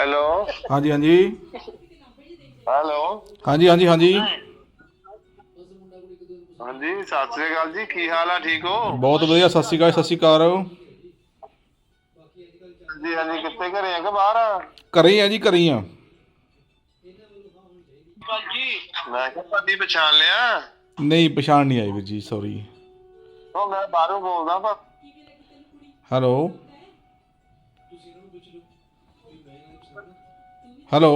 Hello. ਹਾਂਜੀ ਹਾਂਜੀ। Hello. ਹਾਂਜੀ ਹਾਂਜੀ ਹਾਂਜੀ। ਹਾਂਜੀ ਸਤਿ ਸ੍ਰੀ ਅਕਾਲ ਜੀ। ਕੀ ਹਾਲ ਆ ਠੀਕ ਹੋ? ਬਹੁਤ ਵਧੀਆ ਸਤਿ ਸ਼੍ਰੀ ਅਕਾਲ ਸਤਿ ਸ਼੍ਰੀ ਅਕਾਲ। ਜੀ ਹਾਂਜੀ ਕਿੱਥੇ ਘਰੇ ਆ ਕਿ ਬਾਹਰ? ਆ ਘਰੇ ਹੀ ਆ ਜੀ ਘਰੇ ਹੀ ਆ। ਮੈਂ ਕਿਹਾ ਤੁਹਾਡੀ ਪਛਾਣ ਲਿਆ? ਨਹੀਂ ਪਛਾਣ ਨਹੀਂ ਆਈ ਵੀਰ ਜੀ ਸੌਰੀ ਉਹ ਮੈਂ ਬਾਹਰੋਂ ਬੋਲਦਾ ਪਰ ਹੈਲੋ। ਹੈਲੋ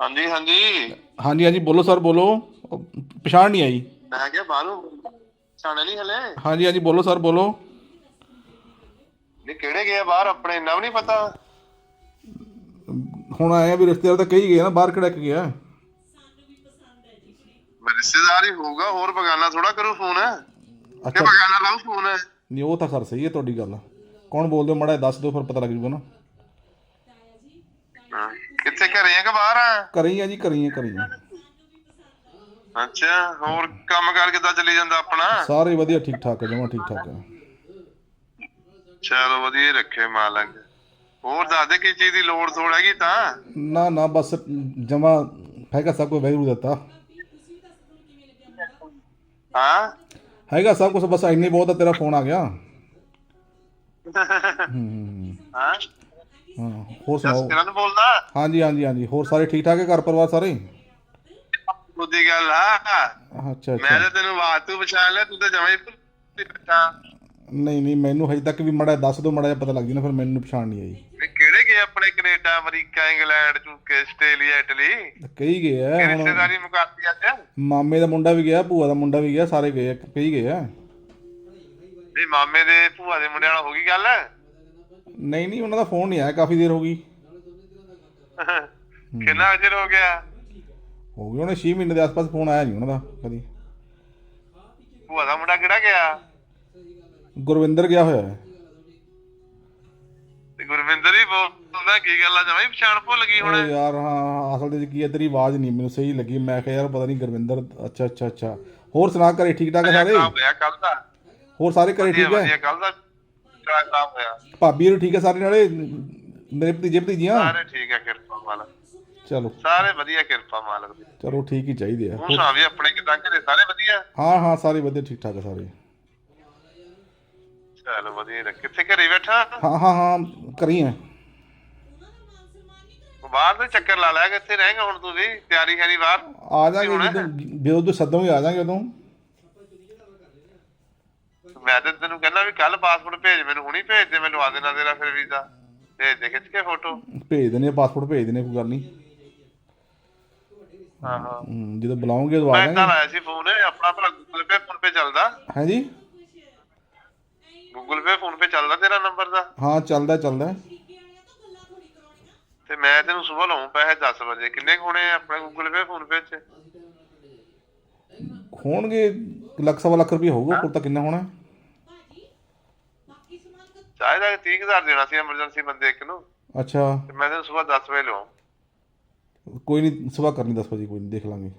ਹਾਂਜੀ ਹਾਂਜੀ। ਹਾਂਜੀ ਹਾਂਜੀ ਬੋਲੋ ਸਰ ਬੋਲੋ। ਪਛਾਣ ਨਹੀਂ ਆਈ। ਮੈਂ ਕਿਹਾ ਬਾਹਰੋਂ ਪਛਾਣਿਆ ਨਹੀਂ ਹਲੇ। ਹਾਂਜੀ ਹਾਂਜੀ ਬੋਲੋ ਸਰ ਬੋਲੋ। ਨਹੀਂ ਕਿਹੜੇ ਗਏ ਆ ਬਾਹਰ? ਆਪਣੇ ਇੰਨਾ ਵੀ ਨਹੀਂ ਪਤਾ। ਹੁਣ ਆਏ ਆ ਵੀ ਰਿਸ਼ਤੇਦਾਰ ਤਾਂ ਕਹੀ ਗਏ ਨਾ ਬਾਹਰ ਕਿਹੜਾ ਗਿਆ? ਮੈਂ ਰਿਸ਼ਤੇਦਾਰ ਹੀ ਹੋਊਗਾ ਹੋਰ ਬਗਾਨਾ ਥੋੜਾ ਕਰੂ ਫੋਨ। ਕਿ ਅੱਛਾ ਬਗਾਨਾ ਲਾਉ ਫੋਨ। ਨਹੀਂ ਉਹ ਤਾਂ ਖਰ ਸਹੀ ਹੈ ਤੁਹਾਡੀ ਗੱਲ। ਕੌਣ ਬੋਲਦੇ ਹੋ? ਮੜਾ ਦੱਸ ਦਿਓ ਫਿਰ ਪਤਾ ਲੱਗ ਜੂਗਾ ਨਾ। ਕਿੱਥੇ ਘਰੇ ਆ ਕਿ ਬਾਹਰ ਆ? ਹੀ ਆ ਜੀ ਹੀ ਆ ਹੀ ਆ। ਅੱਛਾ ਹੋਰ ਕੰਮ ਕਾਰ ਕਿੱਦਾਂ ਚੱਲੀ ਜਾਂਦਾ ਆਪਣਾ? ਸਾਰੇ ਵਧੀਆ ਠੀਕ ਠਾਕ ਹੈ ਜਮਾ ਠੀਕ ਠਾਕ ਹੈ ਚਲੋ ਵਧੀਆ ਹੀ ਰੱਖੇ ਮਾਲਕ। ਹੋਰ ਦੱਸ ਦੇ ਕੀ ਚੀਜ਼ ਦੀ ਲੋੜ ਥੋੜ ਹੈਗੀ ਤਾਂ? ਨਾ ਨਾ ਬਸ ਜਮਾ ਹੈਗਾ ਸਭ ਕੁਝ ਵੈਰੂ ਦਿੱਤਾ ਹਾਂ? ਹੈਗਾ ਸਭ ਕੁਝ ਬਸ ਇੰਨੀ ਬਹੁਤ ਆ ਤੇਰਾ ਫੋਨ ਆ ਗਿਆ। ਹੂੰ ਹਾਂ? ਹਾਂ ਹੋਰ ਸੁਣਾਓ? ਕਿਰਨ ਬੋਲਦਾ? ਹਾਂਜੀ ਹਾਂਜੀ ਹਾਂਜੀ। ਹੋਰ ਸਾਰੇ ਠੀਕ ਠਾਕ ਹੈ ਘਰ ਪਰਿਵਾਰ ਸਾਰੇ? ਉਹਦੀ ਗੱਲ ਆ ਅੱਛਾ ਮੈਂ ਅੱਛਾ ਤਾਂ ਤੈਨੂੰ ਬਾਤ ਤੂੰ ਪਛਾਣ ਲਿਆ ਤੂੰ ਤਾਂ ਜਮਾਂ ਹੀ ਬੈਠਾ। ਨਹੀਂ ਨਹੀਂ ਮੈਨੂੰ ਹਜੇ ਤੱਕ ਵੀ ਮੜਾ ਦੱਸ ਦਿਓ ਮੜਾ ਪਤਾ ਲੱਗ ਜੀ ਨਾ ਫਿਰ ਮੈਨੂੰ ਪਛਾਣ ਨਹੀਂ ਆਈ। ਵੀ ਕਿਹੜੇ ਗਏ ਆਪਣੇ ਕੈਨੇਡਾ ਅਮਰੀਕਾ ਇੰਗਲੈਂਡ ਚੂਕੇ ਆਸਟ੍ਰੇਲੀਆ ਇਟਲੀ? ਕਈ ਗਏ ਆ ਹੁਣ ਰਿਸ਼ਤੇਦਾਰੀ ਮੁਕਾਤੀ ਅੱਜ? ਮਾਮੇ ਦਾ ਮੁੰਡਾ ਵੀ ਗਿਆ ਭੂਆ ਦਾ ਮੁੰਡਾ ਵੀ ਗਿਆ ਸਾਰੇ ਗਏ ਆ, ਕਈ ਗਏ ਆ। ਇਹ ਮਾਮੇ ਦੇ ਭੂਆ ਦੇ ਮੁੰਡਿਆਂ ਨਾਲ ਹੋ ਗਈ ਗੱਲ? ਨਹੀਂ ਨਹੀਂ ਉਹਨਾਂ ਦਾ ਫੋਨ ਨਹੀਂ ਆਇਆ ਕਾਫੀ ਦੇਰ ਹੋ ਗਈ। ਕਿੰਨਾ ਚਿਰ ਹੋ ਗਿਆ? ਹੋ ਗਏ ਉਹਨੇ 6 ਮਹੀਨੇ ਦੇ ਆਸ-ਪਾਸ ਫੋਨ ਆਇਆ ਨਹੀਂ ਉਹਨਾਂ ਦਾ ਕਦੀ। ਭੂਆ ਦਾ ਮੁੰਡਾ ਕਿਹੜਾ ਗਿਆ? ਗੁਰਵਿੰਦਰ ਗਿਆ ਹੋਇਆ ਹੈ। ਤੇ ਗੁਰਵਿੰਦਰ ਹੀ ਬੋਲਦਾ ਕੀ ਗੱਲ ਆ ਜਮਾਂ ਹੀ ਪਛਾਣ ਭੁੱਲ ਗਈ ਹੁਣ। ਯਾਰ ਹਾਂ ਅਸਲ ਦੇ ਵਿੱਚ ਕੀ ਹੈ ਤੇਰੀ ਆਵਾਜ਼ ਨਹੀਂ ਮੈਨੂੰ ਸਹੀ ਲੱਗੀ। ਮੈਂ ਕਿਹਾ ਯਾਰ ਪਤਾ ਨਹੀਂ ਗੁਰਵਿੰਦਰ ਅੱਛਾ ਅੱਛਾ ਅੱਛਾ। ਹੋਰ ਸੁਣਾ ਘਰੇ ਠੀਕ ਠਾਕ ਆ ਸਾਰੇ? ਖਰਾਬ ਹੋਇਆ ਕੱਲ ਦਾ। ਹੋਰ ਸਾਰੇ ਘਰੇ ਵਧੀਆ ਠੀਕ ਹੈ ਵਧੀਆ ਕੱਲ ਦਾ। ਖਰਾਬ ਹੋਇਆ। ਭਾਬੀ ਨੂੰ ਠੀਕ ਹੈ ਸਾਰੇ ਨਾਲੇ? ਮੇਰੇ ਭਤੀਜੇ ਭਤੀਜੀਆਂ? ਸਾਰੇ ਠੀਕ ਹੈ ਕਿਰਪਾ ਮਾਲਕ। ਚਲੋ। ਸਾਰੇ ਵਧੀਆ ਕਿਰਪਾ ਮਾਲਕ ਦੀ। ਚਲੋ ਠੀਕ ਹੀ ਚਾਹੀਦੇ ਆ। ਹੁਣ ਸੁਣਾ ਵੀ ਆਪਣੇ ਕਿਦਾਂ ਘਰੇ ਸਾਰੇ ਵਧੀਆ? ਹਾਂ ਹਾਂ ਸਾਰੇ ਵਧੀਆ ਠੀਕ ਠਾਕ ਆ ਸਾਰੇ। ਚਲੋ ਵਧੀਆ ਹੀ। ਕਿੱਥੇ ਘਰੇ ਬੈਠਾ? ਹਾਂ ਹਾਂ ਹਾਂ ਕਰੀ ਹੈ ਬਾਹਰ ਦੇ ਚੱਕਰ ਲਾ ਲਿਆ ਕਿੱਥੇ ਰਹੇਗਾ ਹੁਣ ਤੂੰ ਵੀ? ਤਿਆਰੀ ਕਰੀ ਬਾਹਰ? ਆ ਜਾਾਂਗੇ ਜਦੋਂ ਜਦੋਂ ਤੋਂ ਸੱਦੋਗੇ ਆ ਜਾਾਂਗੇ ਉਦੋਂ। ਮੈਂ ਤੇ ਤੈਨੂੰ ਕਹਿੰਦਾ ਵੀ ਕੱਲ ਪਾਸਪੋਰਟ ਭੇਜ ਮੈਨੂੰ ਹੁਣੀ ਭੇਜ ਦੇ ਮੈਨੂੰ ਆ ਦੇਣਾ ਤੇਰਾ ਫਿਰ ਵੀਜ਼ਾ ਭੇਜ ਦੇ ਖਿੱਚ ਕੇ ਫੋਟੋ ਭੇਜ ਦਿੰਦੇ ਆ ਪਾਸਪੋਰਟ ਭੇਜ ਦਿੰਦੇ ਕੋਈ ਗੱਲ ਨਹੀਂ। ਹਾਂ ਹਾਂ ਹਮ, ਜਦੋਂ ਬੁਲਾਉਂਗੇ ਉਦੋਂ ਆ ਮੈਂ ਤਾਂ ਲਾਇਆ ਸੀ ਫੋਨ ਆਪਣਾ ਭਲਾ ਗੂਗਲ ਪੇ ਫੋਨ ਪੇ ਚੱਲਦਾ। ਹੈ ਜੀ ਗੂਗਲ ਪੇ ਫੋਨ ਪੇ ਚੱਲਦਾ ਤੇਰਾ ਨੰਬਰ ਦਾ? ਹਾਂ ਚੱਲਦਾ ਚੱਲਦਾ। ਤੇ ਮੈਂ ਤੈਨੂੰ ਸਵੇਰ ਲਾਉਂ ਪੈਸੇ 10 ਵਜੇ। ਕਿੰਨੇ ਕੁ ਹੋਣੇ ਆ ਆਪਣੇ ਗੂਗਲ ਪੇ ਫੋਨ ਪੇ ਚ ਹੋਣਗੇ ਲੱਖ ਸਵਾ ਲੱਖ ਰੁਪਏ ਹੋਊਗਾ ਕੋਲ ਤਾਂ ਕਿੰਨਾ ਹੋਣਾ? ਚਾਹੀਦਾ 30000 ਦੇਣਾ ਸੀ ਐਮਰਜੈਂਸੀ ਬੰਦੇ ਇੱਕ ਨੂੰ। ਅੱਛਾ। ਤੇ ਮੈਂ ਤੈਨੂੰ ਸਵੇਰ 10 ਵਜੇ ਲਾਉਂ ਕੋਈ ਨਹੀਂ ਸਵਾ ਕਰਨੀ 10 ਵਜੇ ਕੋਈ ਨਹੀਂ ਦੇਖ ਲਾਂਗੇ।